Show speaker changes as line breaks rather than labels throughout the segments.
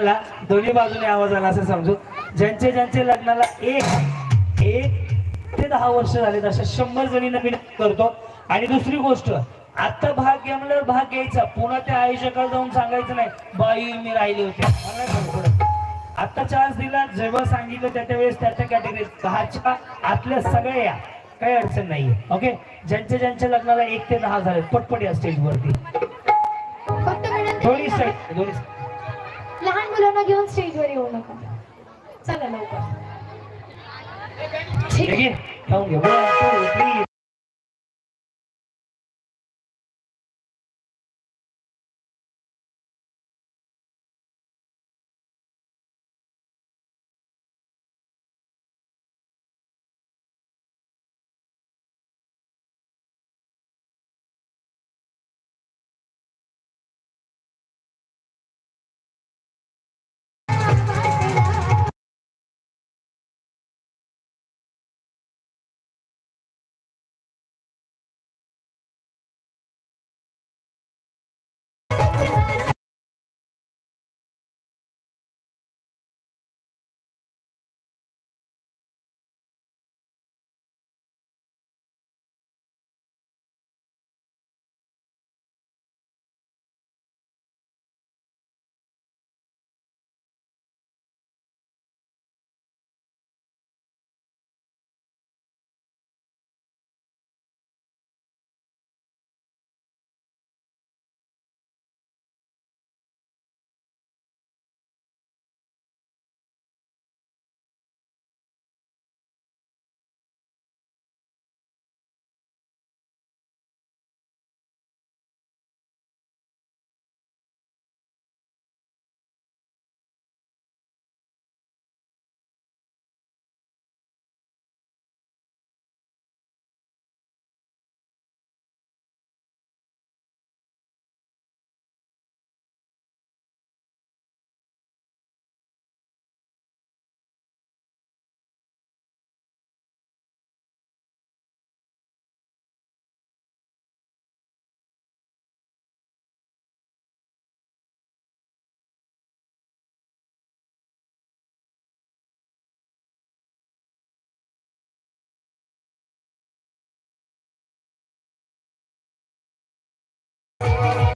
दोन्ही बाजूने आवाज आला असं समजू. ज्यांचे ज्यांचे लग्नाला एक एक ते दहा वर्ष झालेत अशा शंभर जणींना मी करतो. आणि दुसरी गोष्ट आता भाग घ्या म्हणल्यावर भाग घ्यायचा. पुन्हा त्या आयुष्याकडे जाऊन सांगायचं नाही बाई मी राहिली होते. नाही. आता चान्स दिला जेव्हा सांगितलं त्या त्या वेळेस त्या त्या कॅटेगरीत दहाच्या आतल्या सगळ्या या काही अडचण नाहीये. ओके ज्यांच्या ज्यांच्या लग्नाला एक ते दहा झाले पटपट या स्टेजवरती
विनंती
दोन्ही
लहान मुलांना घेऊन स्टेजवर येऊ नका. चला लवकर. ठीक
आहे Oh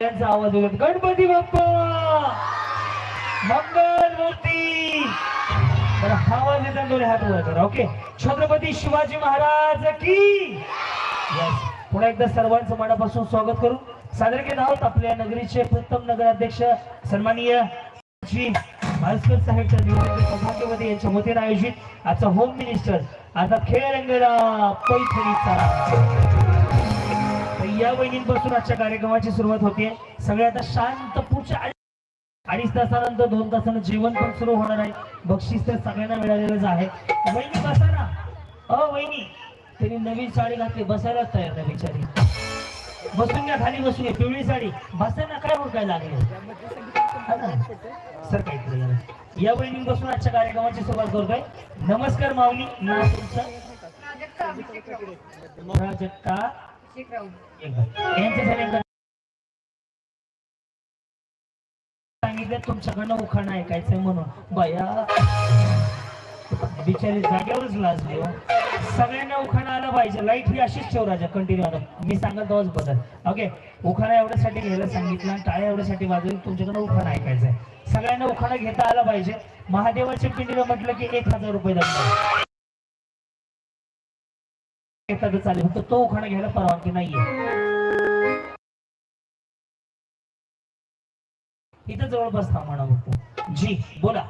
त्यांचा आवाज होत गणपती बाप्पा! मंगल मूर्ती तर हा आवाज येतात दोन्ही हात वर करा ओके? छत्रपती शिवाजी महाराज की! Yes. पुन्हा एकदा सर्वांचं मनापासून स्वागत करू. सादर केलं आहोत आपल्या नगरीचे प्रथम नगराध्यक्ष सन्माननीय श्री भास्कर साहेबच्या निवडणुकीत सौभाग्यवती यांच्या वतीने आयोजित आजचा होम मिनिस्टर आता खेळ रंगला पैठणीचा या वहिनींपासून आजच्या कार्यक्रमाची सुरुवात होते. सगळे आता शांत पुढच्या अडी- अडीच तासानंतर दोन तासानं जेवण पण सुरू होणार आहे. बक्षीस तर सगळ्यांना मिळालेलंच आहे. वहिनी बसा ना. अ वहिनी त्यांनी नवीन साडी घातली. बसायलाच तयार नाही बिचारी. बसून घ्या खाली बसून घ्या. पिवळी साडी. बसा ना काय होत काय लागले ना? सर जरा. या वहिनींपासून आजच्या कार्यक्रमाची सुरुवात करतोय. नमस्कार माऊली. तुमचं? प्राजक्ता सांगितलं तुमच्याकडनं उखाणं ऐकायचंय म्हणून. बया. बिचारी जागेवरच लाजली हो. सगळ्यांना उखाणा आला पाहिजे. लाइट ही अशीच ठेव राजा कंटिन्यू आलं. मी सांगत तोच बदल. ओके उखाणा एवढ्यासाठी घ्यायला सांगितलं टाळ्या एवढ्यासाठी वाजवली तुमच्याकडनं उखाणा ऐकायचंय. सगळ्यांना उखाणा घेता आला पाहिजे. महादेवाच्या पिंडीला म्हटलं की एक हजार रुपये दाखवा तर चालेल. फक्त तो उखाणा घ्यायला परवानगी नाहीये. इथं जवळपास थांबा फक्त जी बोला.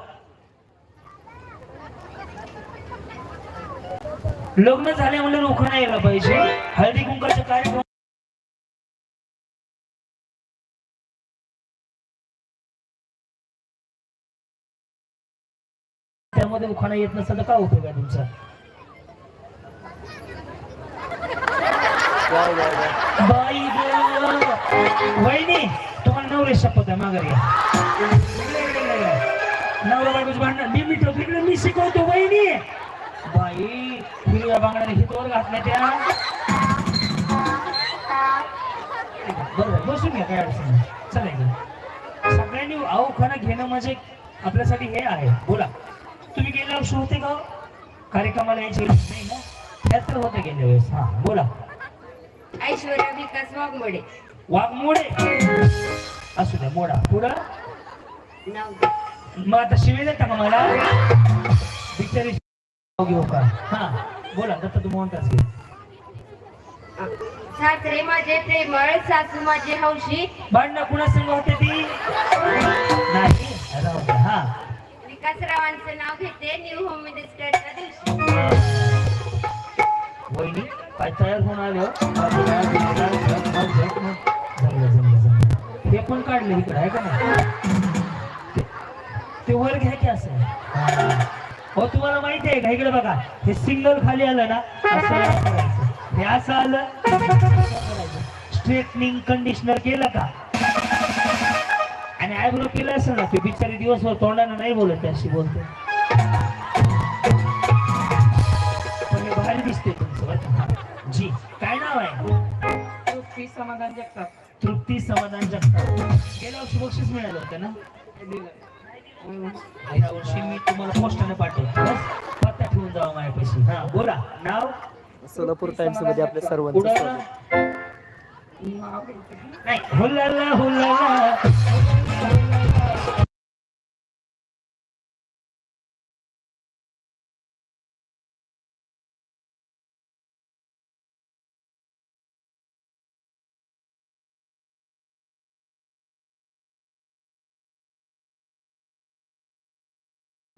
लग्न झाले म्हणजे उखाणा यायला पाहिजे. हळदी कुंकाचा कार्यक्रम त्यामध्ये उखाणा येत नसतं तर काय उपयोग आहे तुमचा? बाई वहिनी तुम्हाला नवरे शपथ आहे माघारी नवरा बायकोच भांडण. मी मिटव तिकडे मी शिकवतो वहिनी. बाई हिरव्या बांगड्याने हितवर घातल्या त्या. बरोबर बसून घ्या काय अडचण चला सगळ्यांनी अवखाना घेणं म्हणजे आपल्यासाठी हे आहे. बोला. तुम्ही गेल्या वर्षी होते का हो? कार्यक्रमाला यायचे नाही ना? त्यात तर होते गेल्या वेळेस. हा बोला.
ऐश्वर्या विकास वाघमोडे.
वाघमोडे? असू द्या मोडा. पुढं?
नाव दे.
मग आता शिवे देता का मला? बिचारी घेऊ का? हा बोला दत्त तू म्हणताच घे.
सासरे माझे प्रेमळ सासू माझी हौशी.
भांडणं कुणा संग होते ती? नाही राहू द्या हा.
विकासरावांचं नाव घेते न्यू होम मिनिस्टरच्या दिवशी.
वहिनी? तयार होऊन आले हो? हे पण काढले इकडे आहे का नाही? ते- वर घ्या की असं. हो तुम्हाला माहिती आहे का? इकडे बघा हे सिंगल खाली आलं ना असं हे असं आलं. स्ट्रेटनिंग कंडिशनर केलं का? आणि आयब्रो केलं असं ना ते बिचारी दिवसभर तोंडानं नाही बोलत त्याशी अशी बोलते.
समाधान जगताप
तृप्ती समाधान जगताप गेल्या वर्षी बक्षीस मिळालं होतं ना? या वर्षी मी तुम्हाला पोस्टाने पाठवतो बस पत्ता ठेवून जावा माझ्यापाशी. हा बोला. नाव?
सोलापूर टाइम्समध्ये आपल्या
नाही. हुल्लाला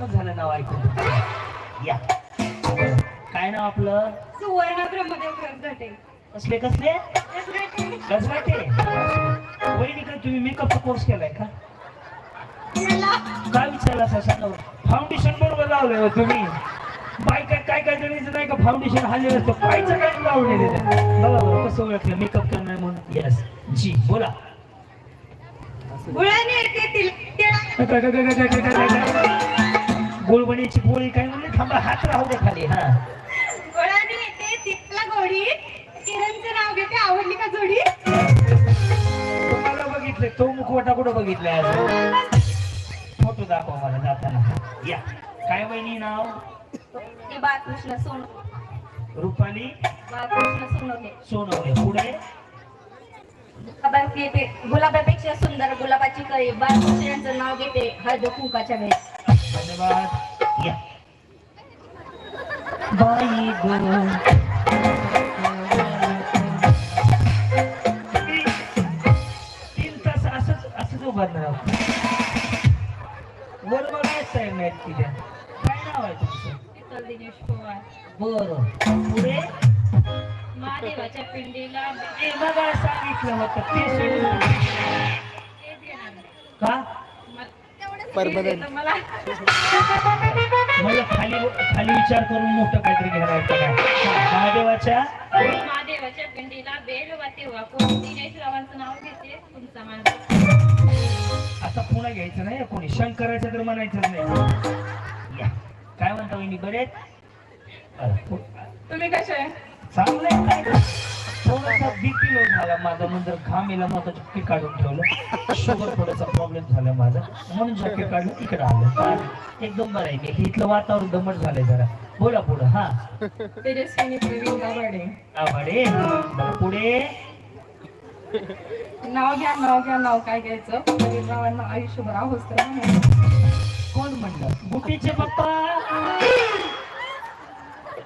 झालं नाव ऐकून या काय नाव आपलं
सुवर्ण ब्रह्मदेव
कसले कसले कसवाटे वहिनी काय तुम्ही मेकअपचा कोर्स केलाय का काय विचारला सांगा फाउंडेशन बरोबर लावलंय हो तुम्ही बायका काय काय जणीचं नाही का फाउंडेशन हल्ले असतो कायचं काय लावलेलं आहे? बघा बघा कसं ओळखलं मेकअप करणार म्हणून येस जी बोला
गुळाने येते
काय- गुळवणीची पोळी काय म्हणले? थांबा हात राहू दे खाली हा.
गुळाने येते तिथला गोडी किरणचं नाव घेते आवडली का जोडी?
तुम्हाला बघितले तो मुखवटा कुठं बघितलाय फोटो दाखवा मला जाताना. या. काय वहिनी नाव?
ते बाळकृष्ण सोन
रुपाली?
बाळकृष्ण सोनवणे.
सोनवणे. पुढे?
गुलाबापेक्षा सुंदर गुलाबाची कळी. बाळकृष्णांचं नाव घेते. हळद कुंकाच्या वेळेस.
धन्यवाद. या बाई गो. बरं. पुढे?
महादेवाच्या पिंडीला
बघा सांगितलं होतं. ते. का?
देतं मला
मला खाली खाली विचार करून मोठं काहीतरी घ्यायला काय हा, महादेवाच्या
महादेवाच्या पिंडीला बेल दिनेश रावांचं नाव घेते तुमचा मान
आता पुन्हा घ्यायचं नाही कोणी? शंकराचं तर म्हणायचंच नाही. या. काय म्हणता वहिनी बरेच
तुम्ही कसे? आहे
काय? थोडासा बीपी लो झाला माझा नंतर घाम येला मग चक्की काढून ठेवलं. शुगर थोडासा प्रॉब्लेम झाला माझा. म्हणून चक्की काढून इकडे आलं एकदम बरं आहे की. इथलं वातावरण दमट झालंय जरा. बोला पुढं हा.
तेजस्विनी प्रवीण
पुढे.
नाव घ्या नाव घ्या नाव काय घ्यायचं? प्रवीण रावांना आयुष्यभर अहोस्त
कोण म्हणलं? बुटीचे पप्पा.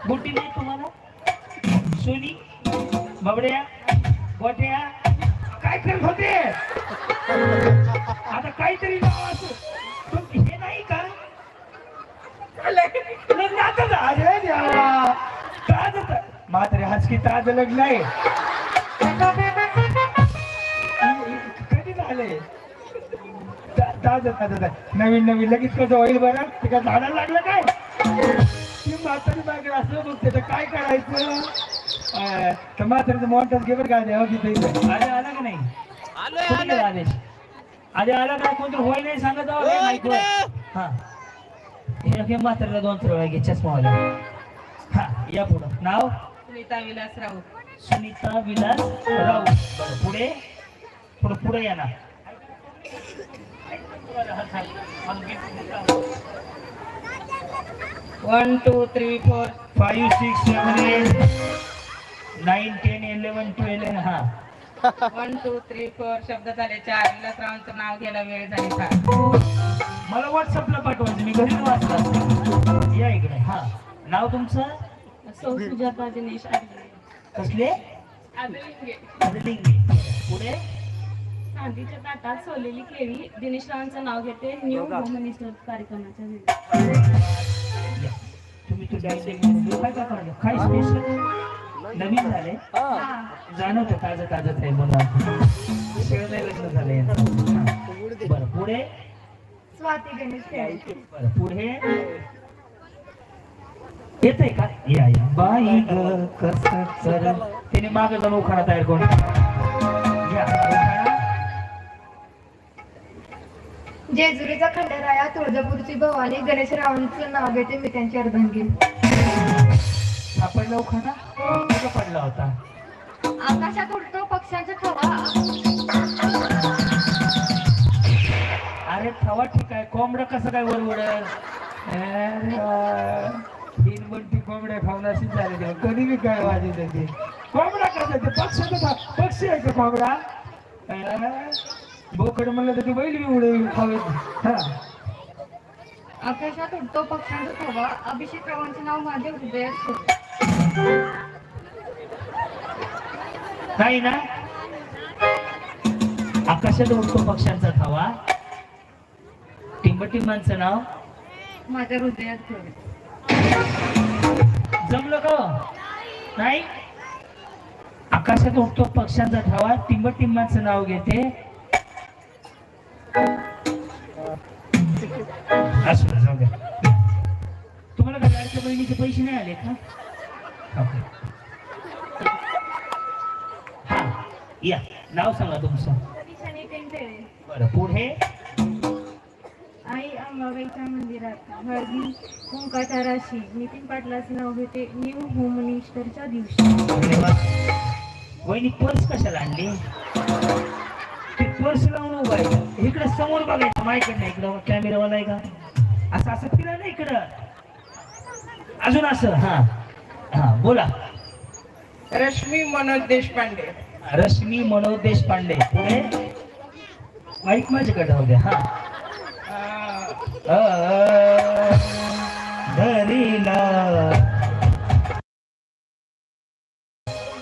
बुटी नाही तुम्हाला? सोनी? बाबड्या गोट्या काय करत होते? आता काहीतरी नाव असो. हे नाही का? लग्न देवा. ताज हसकी ताज लग्न आहे. कधी झाले ताज नवीन नवीन लगेच कसं होईल बरं. ते झाडायला झाडाला लागलं काय? ती म्हातारी मागे असं बघते. तर काय करायचं? म्हातारीचं मोठंच घे बरं काय द्यावं तिथे इथे. आले आला का नाही? कुठे गेला आदेश? आधी आला काय कोणतरी होय नाही सांगत जावं काय माहिती होय. हा. हे हे म्हातारीला दोन थोडा वेळा घे चष्मा वाला. हा या पुढं. नाव?
सुनीता विलास राऊत.
सुनीता विलास राव बरं पुढे? पुढे पुढे या ना.
One two three four
five six seven eight nine ten eleven twelve हा.
वन टू थ्री फोर शब्द झाले चार. विलास रावांचं नाव घ्यायला वेळ झाली सर
मला व्हॉट्सअपला पाठवायचं मी घरी वाचला. या इकडे हा. नाव तुमचं?
सौ सुजाता दिनेश आडगे
कसले?
आदलिंगे.
अदलिंगे. पुढे?
चांदीच्या ताटात सोलेली केळी. दिनेश रावांचं नाव घेते न्यू होम मिनिस्टर कार्यक्रमाच्या वेळी.
तुम्ही तो डायरेक्ट काय काय काढलं काय स्पेशल नवीन झाले. जाणवतं ताजं ताजं आहे म्हणून लग्न झालं. बरं पुढे?
स्वाती गणेश
बरं पुढे? येतंय का? या या. बाई ग कस कर त्याने मागे जाऊन उखाणा तयार करून.
जेजुरीचा खंडेराया तुळजापूरची भवानी गणेशरावांचं नाव घेते मी त्यांची
सापडला उखाणा कुठं पडला होता.
आकाशात उडतो पक्ष्यांचा थवा.
अरे थवा ठीक आहे. कोंबडं कसं काय वर उडल हिरबंटी कोंबड्या खाऊन अशीच झाली तेव्हा. कधी बी काय वाजत ते कोंबडा कसं ते पक्ष कसा पक्षी आहे का कोंबडा? बोकड म्हणलं तर ते बैल बी उडे खावेत हा.
आकाशात उडतो पक्ष्यांचा थवा अभिषेक रावांचे नाव माझे हृदयात होते
नाही ना? आकाशात उडतो पक्ष्यांचा थवा टिंबटिंबांचं नाव?
माझ्या हृदयात होते
जमलं का? नाही? आकाशात उडतो पक्ष्यांचा थवा टिंबटिंबांचं नाव घेते. असू जाऊ द्या. तुम्हाला का लाडक्या बहिणीचे पैसे नाही आले का. हा या. नाव सांगा तुमचं. बरं पुढे?
आई अंबाबाईच्या मंदिरात हळदी कुंकाच्या राशी नितीन पाटलाचे नाव घेते न्यू होम मिनिस्टरच्या दिवशी
धन्यवाद वहिनी पर्स कशाला आणली? ते पर्स लावून उभा आहे. इकडे समोर बघायचं माझ्याकडे नाही इकडं कॅमेरावाला आहे का? असं असं फिरा ना इकडं. अजून असं हा हा बोला.
रश्मी मनोज देशपांडे.
रश्मी मनोज देशपांडे माईक माझ्याकडे राहू द्या हा. धरीला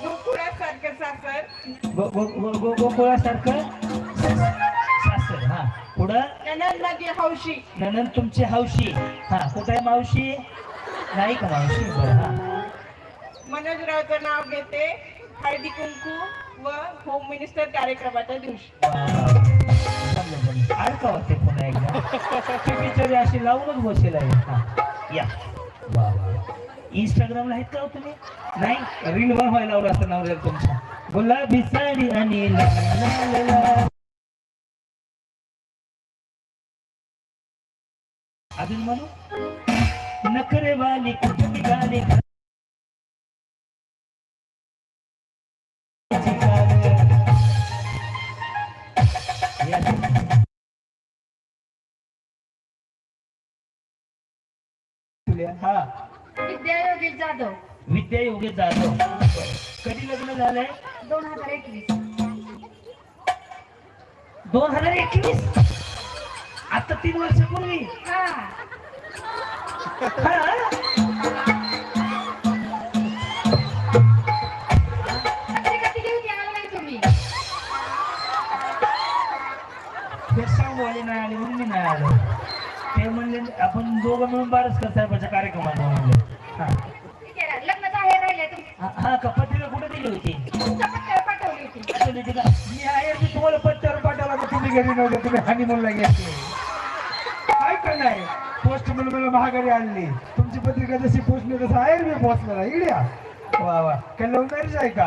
गोकुळासारखं
गो- गोकुळासारखं? पुढं?
ननद लागे हौशी.
ननंद तुमची हौशी. हा कुठे मावशी? नाही का मावशी? बरं हा.
मनोजरावचं नाव घेते. हळदी कुंकू व होम मिनिस्टर कार्यक्रमाच्या दिवशी.
वा, वा, वा. जमलं, जमलं. अडकावं ते पुन्हा एकदा. ती बिचारी अशी लावूनच बसेल आहे. हा या. वा वा इंस्टाग्रामला आहेत का हो तुम्ही? नाही? रील बनवायला लावलं असतं नवऱ्याला तुमच्या. गुलाबी साडी आणि अजून म्हणू नखरे वाली कुठे निघाले. हा.
विद्या योगेश जाधव.
विद्या योगेश जाधव. कधी लग्न झालंय?
दोन हजार एकवीस.
दोन हजार एकवीस? आता तीन वर्षापूर्वी
हा.
हा?
नाही
आले म्हणून मी नाही आलो. ते म्हणले आपण दोघं मिळून बारच कर साहेबाच्या कार्यक्रमात म्हणले. हा. का पत्रिका कुठे दिली होती? मी आहे मी तुम्हाला पत्त्यावर पाठवला का तुम्ही घरी नव्हते तुम्ही गेले. काय करणार पोस्ट मला महागारी आणली. तुमची पत्रिका जशी पोचली तसं आहे मी पोचलेला इड्या. वा वा. काय लव्ह मॅरेज आहे का?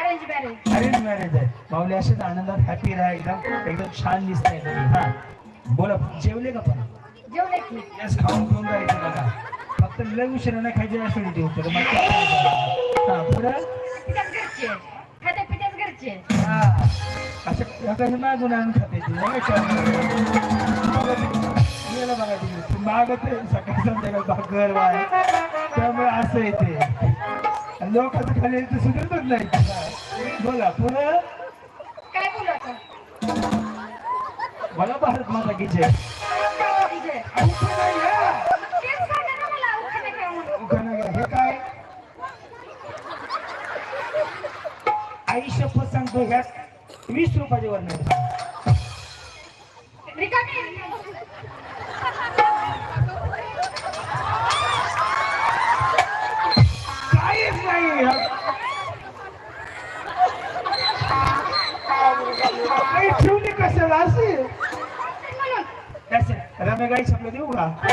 अरेंज मॅरेज
अरेंज मॅरेज आहे. माऊली असेच आनंदात हॅपी राहा एकदम एकदम छान दिसताय तुम्ही हा. बोला जेवले का पण?
जेवले की.
यस खाऊन पिऊन राहायचं बघा. फक्त लय उशिरा नाही खायची ऍसिडिटी होते तर मग? हा पुढं? हा. असं कसं मागून आणून खाते ती. गेलं बघा ती मागत सकाळी संध्याकाळ भाकर वाय त्यामुळे असं येते. लोकांचं खाली येते सुधरतच नाही. बोला पुढं?
काय बोलू
मला भारत माता की जय. हे काय आई शपथ सांगतो ह्यात वीस रुपयाचे वर काही ठेवली कशाला असे?
म्हणून
रम्या गाई देऊ का?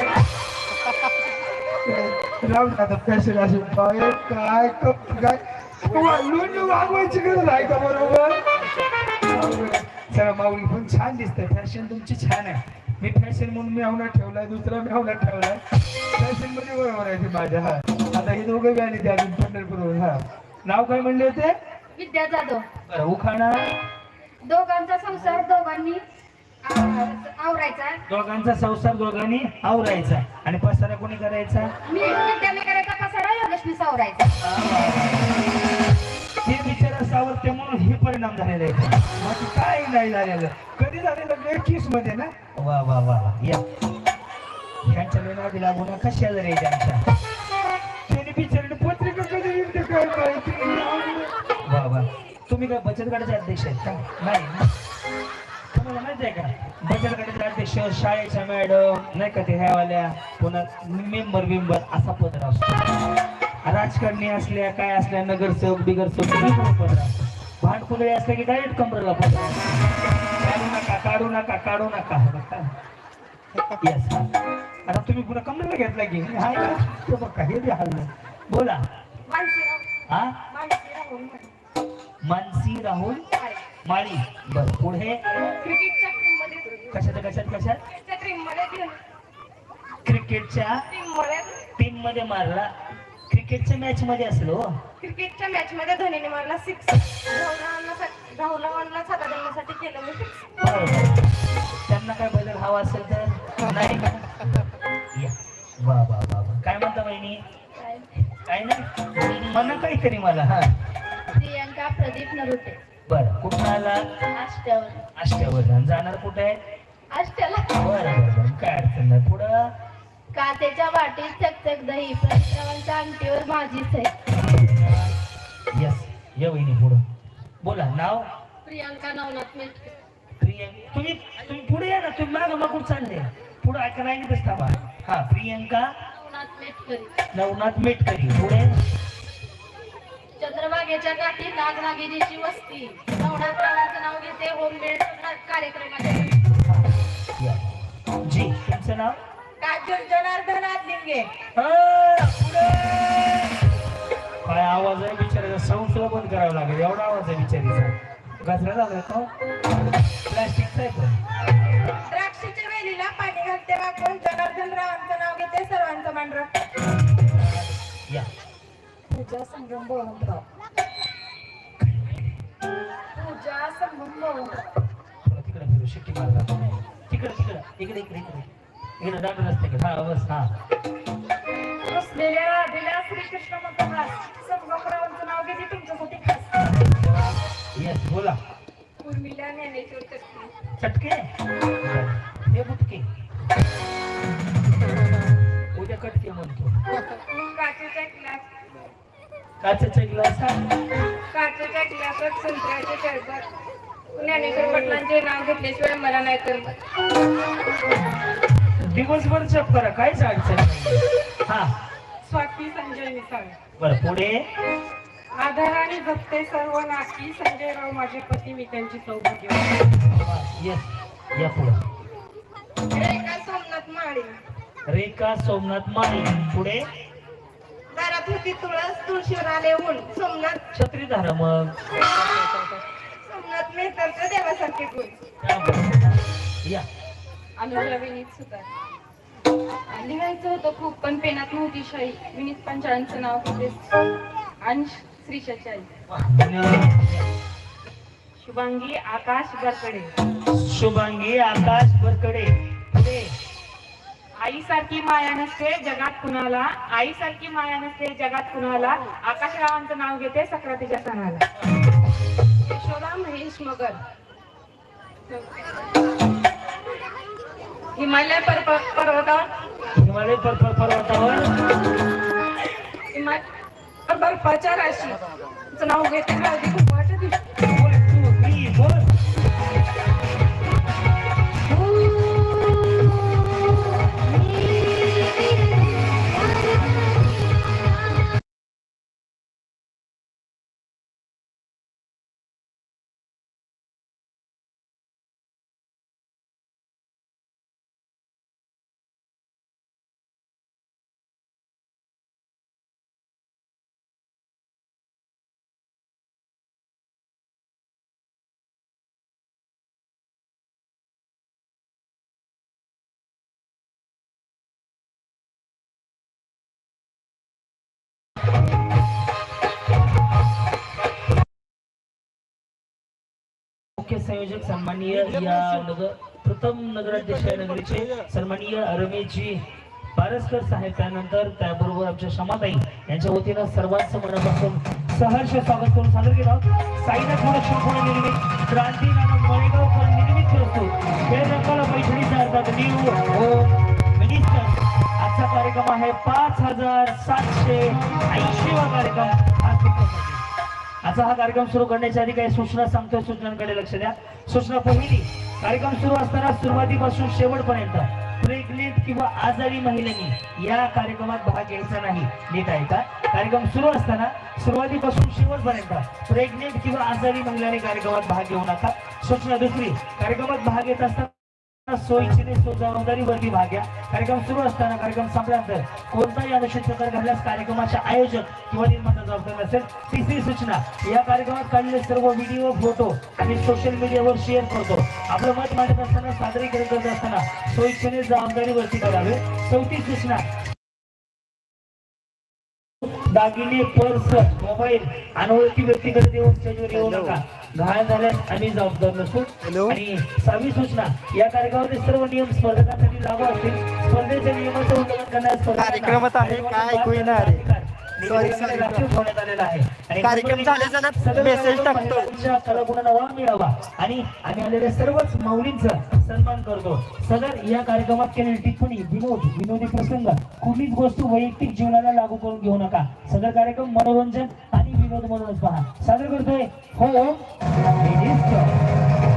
राहू दे आता असे बाहेर काय काय? लोणी वागवायची गरज आहे का बरोबर? चला माऊली पण छान दिसतंय. फॅशन तुमची छान आहे. मी फॅशन म्हणून मेहना ठेवलाय दुसरा मेहना ठेवलाय. फॅशनमध्ये बरोबर आहे ते माझ्या हा आता हे दोघं बी आले ते अजून पंढरपूरवरून हा. नाव काय म्हणले होते?
विद्या जाधव.
बरं उखाणा.
दोघांचा संसार दोघांनी आवरायचा.
दोघांचा संसार दोघांनी आवरायचा. आणि पसारा कोणी करायचा?
मी विद्याने करायचा पसारा योगेशनी सावरायचा.
हे बिचारा सावरते म्हणून हे परिणाम झालेले आहेत. बाकी काय नाही झालेलं. कधी झालेलं? एकवीसमध्ये ना? वा वा वा वा. या. ह्यांच्या लेनावधी लागू नका शेजारी आहे त्यांच्या. त्याने पत्रिका कधी काय माहिती? तुम्ही काय बचत गटाचे अध्यक्ष आहेत का? नाही ना? तुम्हाला माहिती आहे का? बचत गटाचे अध्यक्ष शाळेच्या मॅडम नाही का ते ह्यावाल्या पुन्हा मेंबर बिंबर असा पदर असतो. राजकारणी असल्या काय असल्या नगरसेवक बिगरसेवक पदर असतं भांडकुदळे असल्या की डायरेक्ट कमरेला पदर काढू नका काढू नका काढू नका. आता तुम्ही पुन्हा कमरेला घेतला की हाय का? बघा हे बी हल्लं बोला. हा?
मानसी राहुल
माळी. बर पुढे? कशात कशात कशात?
क्रिकेटच्या
टीममध्ये मारला. क्रिकेटच्या मॅच मध्ये असेल.
क्रिकेटच्या मॅच मध्ये धोनीने मारला. सिक्स साता देण्यासाठी केलं मी.
त्यांना काय बदल हवा असेल तर? नाही. वा वा वा काय म्हणता बहिणी? काय नाही. म्हणा काहीतरी मला हा.
प्रियंका प्रदीप नरुटे.
बरं कुठं आला?
आष्ट्यावर.
जाणार कुठे? आहे
आष्ट्याला.
बरं बरं काय अडचण नाही. पुढं?
काचेच्या वाटीत चकचक दही. प्रश्रावांच्या अंगठीवर भाजीच आहे
यस या वहिनी पुढं. बोला नाव?
प्रियांका नवनाथ मेटके.
प्रियंका तुम्ही तुम्ही पुढे या ना. तुम्ही मागं मग कुठं चालले. पुढं ऐका नाही बस थांबा हा प्रियंका
नवनाथ मेटकरी
नवनाथ मेटकरी पुढे?
चंद्रभागेच्या काठी नागनागिनीची वस्ती. नवनाथ रावांचं नाव घेते होममेड कार्यक्रमाच्या.
जी तुमचं नाव?
काजल जनार्दन लिंगे
हा, पुढे. काय आवाज आहे? बिचाराचा सुद्धा बंद करावा लागेल. एवढा आवाज आहे बिचारीचा. गजरा लागला का प्लास्टिकचा आहे
द्राक्षाच्या वेलीला पाणी घालते वाकून जनार्दन रावांचं नाव घेते सर्वांचं
या.
पूजा संगम बळवंतराव पूजा संगम बळवंतराव
थोडं तिकडे फिरू. शिट्टी मारला तिकडे तिकडे. इकडे इकडे इकडे. इकडे दांड रस्त्याकडे हा बस हा.
रुसलेल्या दिल्या श्रीकृष्ण संगमरावांचं नाव घेते तुमच्यासाठी खास.
येस बोला.
उर्मिला ज्ञानेश्वर चटणी
चटके हे बुटके उद्या कटके म्हणतो.
काचेच्या ग्लास.
काचेचा ग्लास
काचेच्या ग्लासात संत्र्याचे शरबत ज्ञानेश्वर पाटलांचे नाव घेतल्याशिवाय मला नाही करमत.
दिवसभर जप करा काहीच अडचण हा.
स्वाती संजय मिसाळ.
बरं पुढे?
आधाराने जपते सर्व नाती संजय राव माझे पती मी त्यांची सौभाग्य.
येस या पुढे.
रेखा सोमनाथ माळी.
रेखा सोमनाथ माळी. पुढे?
दारात होती तुळस तुळशीवर आले ऊन. सोमनाथ.
छत्री धारा मग.
सोमनाथ मेहतांचं देवासारखे गुण.
या.
अनुजा विनीत सुतार लिहायचं होतं खूप पण पेनात नव्हती शाई. विनीत पंचाळांचं नाव होते अंश श्रीशाची आई. शुभांगी आकाश गरकडे
शुभांगी आकाश बरकडे
आईसारखी माया नसते जगात कुणाला. आईसारखी माया नसते जगात कुणाला. आकाशरावांचं नाव घेते सक्रातीच्या सणाला. यशोदा महेश मगर. हिमालय पर्व- पर्वतावर.
हिमालय पर्वत पर्वतावर.
हिमालय बर्फाच्या राशी नाव घेते
मुख्य संयोजक सन्माननीय या नगर प्रथम नगराध्यक्ष नगरीचे सन्माननीय रमेशजी पारसकर साहेब त्यानंतर त्याबरोबर आमच्या क्षमाताई यांच्या वतीनं सर्वांचं मनापासून सहर्ष स्वागत करून सादर केलं. आहोत साईनाथ प्रोडक्शन पुणे निर्मित क्रांती नामक मळेगावकर निर्मित करतो. वेळ पैठणीचा अर्थात न्यू होम मिनिस्टर आजचा कार्यक्रम आहे पाच हजार सातशे ऐंशीवा कार्यक्रम. आज असा आजचा हा कार्यक्रम सुरू करण्याच्या आधी काही सूचना सांगतोय सूचनांकडे लक्ष द्या. सूचना पहिली कार्यक्रम सुरू असताना सुरुवातीपासून शेवटपर्यंत प्रेग्नेंट किंवा आजारी महिलांनी या कार्यक्रमात भाग घ्यायचा नाही. नीट आहे का? कार्यक्रम सुरू असताना सुरुवातीपासून शेवटपर्यंत प्रेग्नेंट किंवा आजारी महिलांनी कार्यक्रमात भाग घेऊ नका. सूचना दुसरी कार्यक्रमात भाग घेत असताना सोयीची सो जबाबदारीवरती भाग घ्या कार्यक्रम सुरू असताना कार्यक्रम संपल्यानंतर कोणताही अनुचित प्रकार घडल्यास कार्यक्रमाचे आयोजक किंवा निर्माता जबाबदार असेल तिसरी सूचना या कार्यक्रमात काढलेले सर्व व्हिडिओ फोटो आणि सोशल मीडियावर शेअर करतो. आपलं मत मांडत असताना सादरीकरण करत असताना सोयीक्षेने जबाबदारीवरती करावे चौथी सूचना दागिने पर्स मोबाईल अनोळखी व्यक्तीकडे देऊन स्टेजवर येऊ नका. घाण झाल्यास आम्ही जबाबदार नसू
Hello.
आणि सहावी सूचना या कार्यक्रमाचे सर्व नियम स्पर्धकांसाठी लागू असतील. स्पर्धेच्या नियमाचं उल्लंघन करण्यास
कार्यक्रमात आहे, काय
कार्यक्रमातून ठेवण्यात आलेला आहे.
कार्यक्रम झाल्याचा
कार्यक्रम
टाकतो.
मिळावा. आणि आम्ही आलेल्या सर्वच माऊलींचा सन्मान करतो. सदर या कार्यक्रमात केलेली टिप्पणी विनोद विनोदी प्रसंग कुठलीच गोष्ट वैयक्तिक जीवनाला लागू करून घेऊ नका. सदर कार्यक्रम मनोरंजन आणि विनोद म्हणूनच पहा. सादर करतोय. हो first.